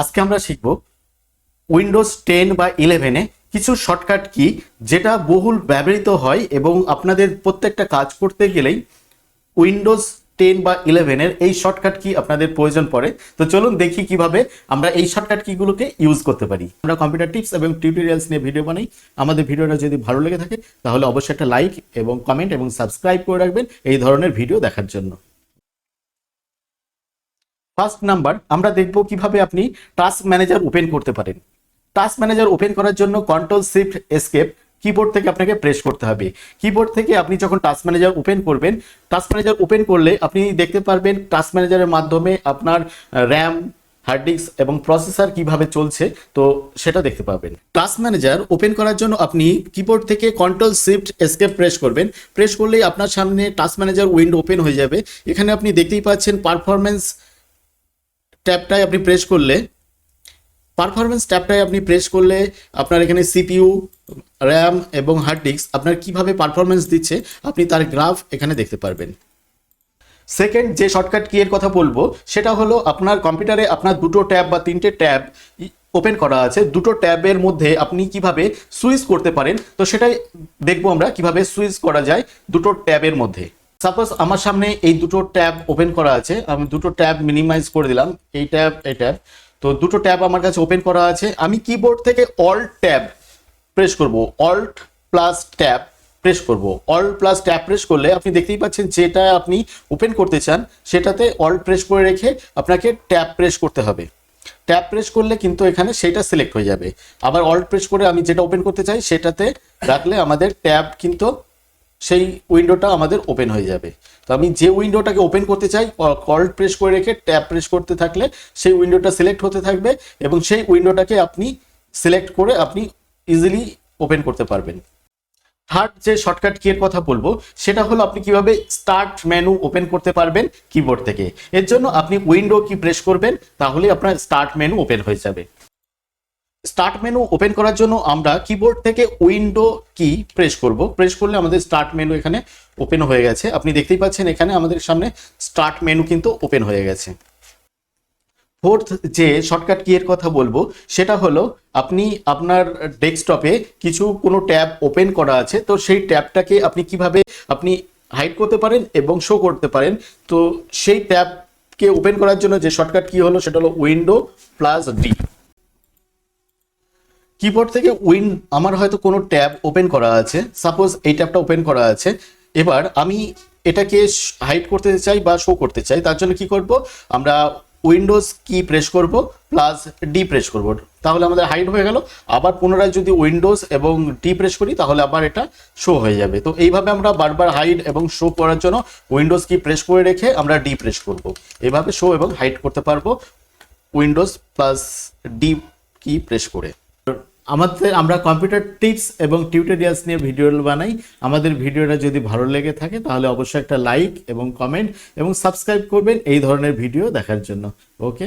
আজকে আমরা শিখব উইন্ডোজ টেন বা ইলেভেনে কিছু শর্টকাট কি, যেটা বহুল ব্যবহৃত হয় এবং আপনাদের প্রত্যেকটা কাজ করতে গেলেই উইন্ডোজ টেন বা ইলেভেনের এই শর্টকাট কি আপনাদের প্রয়োজন পড়ে। তো চলুন দেখি কীভাবে আমরা এই শর্টকাট কিগুলোকে ইউজ করতে পারি। আমরা কম্পিউটার টিপস এবং টিউটোরিয়ালস নিয়ে ভিডিও বানাই। আমাদের ভিডিওটা যদি ভালো লেগে থাকে, তাহলে অবশ্যই একটা লাইক এবং কমেন্ট এবং সাবস্ক্রাইব করে রাখবেন এই ধরনের ভিডিও দেখার জন্য। ফার্স্ট নাম্বার আমরা দেখব কীভাবে আপনি টাস্ক ম্যানেজার ওপেন করতে পারেন। টাস্ক ম্যানেজার ওপেন করার জন্য কন্ট্রোল শিফট এসকেপ কিবোর্ড থেকে আপনাকে প্রেস করতে হবে। কিবোর্ড থেকে আপনি যখন টাস্ক ম্যানেজার ওপেন করবেন টাস্ক ম্যানেজার ওপেন করলে আপনি দেখতে পারবেন টাস্ক ম্যানেজারের মাধ্যমে আপনার র্যাম হার্ড ডিস্ক এবং প্রসেসর কীভাবে চলছে, তো সেটা দেখতে পাবেন। টাস্ক ম্যানেজার ওপেন করার জন্য আপনি কিবোর্ড থেকে কন্ট্রোল শিফট এসকেপ প্রেস করবেন। প্রেস করলেই আপনার সামনে টাস্ক ম্যানেজার উইন্ডো ওপেন হয়ে যাবে। এখানে আপনি দেখতেই পাচ্ছেন পারফরমেন্স ট্যাবটায় আপনি প্রেস করলে পারফরমেন্স ট্যাবটায় আপনি প্রেস করলে আপনার এখানে সিপিইউ র্যাম এবং হার্ড ডিস্ক আপনার কীভাবে পারফরমেন্স দিচ্ছে আপনি তার গ্রাফ এখানে দেখতে পারবেন। সেকেন্ড যে শর্টকাট কি এর কথা বলব, সেটা হলো আপনার কম্পিউটারে আপনার দুটো ট্যাব বা তিনটে ট্যাব ওপেন করা আছে। দুটো ট্যাবের মধ্যে আপনি কীভাবে সুইচ করতে পারেন, তো সেটাই দেখব আমরা কীভাবে সুইচ করা যায় দুটো ট্যাবের মধ্যে। সাপোজ আমার সামনে এই দুটো ট্যাব ওপেন করা আছে, আমি দুটো ট্যাব মিনিমাইজ করে দিলাম, এই ট্যাব এই ট্যাব। তো দুটো ট্যাব আমার কাছে ওপেন করা আছে, আমি কিবোর্ড থেকে অল্ট ট্যাব প্রেস করব অল্ট প্লাস ট্যাব প্রেস করব। অল্ট প্লাস ট্যাব প্রেস করলে আপনি দেখতেই পাচ্ছেন যেটা আপনি ওপেন করতে চান, সেটাতে অল্ট প্রেস করে রেখে আপনাকে ট্যাব প্রেস করতে হবে। ট্যাব প্রেস করলে কিন্তু এখানে সেটা সিলেক্ট হয়ে যাবে। আবার অল্ট প্রেস করে আমি যেটা ওপেন করতে চাই, সেটাতে রাখলে আমাদের ট্যাব কিন্তু সেই উইন্ডোটা আমাদের ওপেন হয়ে যাবে। তো আমি যে উইন্ডোটাকে ওপেন করতে চাই কল্ট প্রেস করে রেখে ট্যাব প্রেস করতে থাকলে সেই উইন্ডোটা সিলেক্ট হতে থাকবে এবং সেই উইন্ডোটাকে আপনি সিলেক্ট করে আপনি ইজিলি ওপেন করতে পারবেন। থার্ড যে শর্টকাট কি এর কথা বলব, সেটা হলো আপনি কীভাবে স্টার্ট মেনু ওপেন করতে পারবেন কিবোর্ড থেকে। এর জন্য আপনি উইন্ডো কি প্রেস করবেন তাহলে আপনার স্টার্ট মেনু ওপেন হয়ে যাবে। স্টার্ট মেনু ওপেন করার জন্য আমরা কিবোর্ড থেকে উইন্ডো কি প্রেস করব। প্রেস করলে আমাদের স্টার্ট মেনু এখানে ওপেন হয়ে গেছে। আপনি দেখতেই পাচ্ছেন এখানে আমাদের সামনে স্টার্ট মেনু কিন্তু ওপেন হয়ে গেছে। ফোর্থ যে শর্টকাট কি এর কথা বলব, সেটা হলো আপনি আপনার ডেস্কটপে কিছু কোনো ট্যাব ওপেন করা আছে, তো সেই ট্যাবটাকে আপনি কীভাবে আপনি হাইড করতে পারেন এবং শো করতে পারেন, তো সেই ট্যাবকে ওপেন করার জন্য যে শর্টকাট কি হলো, সেটা হলো উইন্ডো প্লাস ডি কিবোর্ড থেকে উইন আমার হয়তো কোনো ট্যাব ওপেন করা আছে। সাপোজ এই ট্যাবটা ওপেন করা আছে। এবার আমি এটাকে হাইড করতে চাই বা শো করতে চাই, তার জন্য কি করব? আমরা উইন্ডোজ কি প্রেস করব প্লাস ডি প্রেস করব। তাহলে আমাদের হাইড হয়ে গেল। আবার পুনরায় যদি উইন্ডোজ এবং ডি প্রেস করি, তাহলে আবার এটা শো হয়ে যাবে। তো এইভাবে আমরা বারবার হাইড এবং শো করার জন্য উইন্ডোজ কি প্রেস করে রেখে আমরা ডি প্রেস করব। এভাবে শো এবং হাইড করতে পারব। Windows plus D key press করে। আমাদের আমরা কম্পিউটার টিপস এবং টিউটোরিয়ালস নিয়ে ভিডিও বানাই। আমাদের ভিডিওটা যদি ভালো লেগে থাকে, তাহলে অবশ্যই একটা লাইক এবং কমেন্ট এবং সাবস্ক্রাইব করবেন এই ধরনের ভিডিও দেখার জন্য। ওকে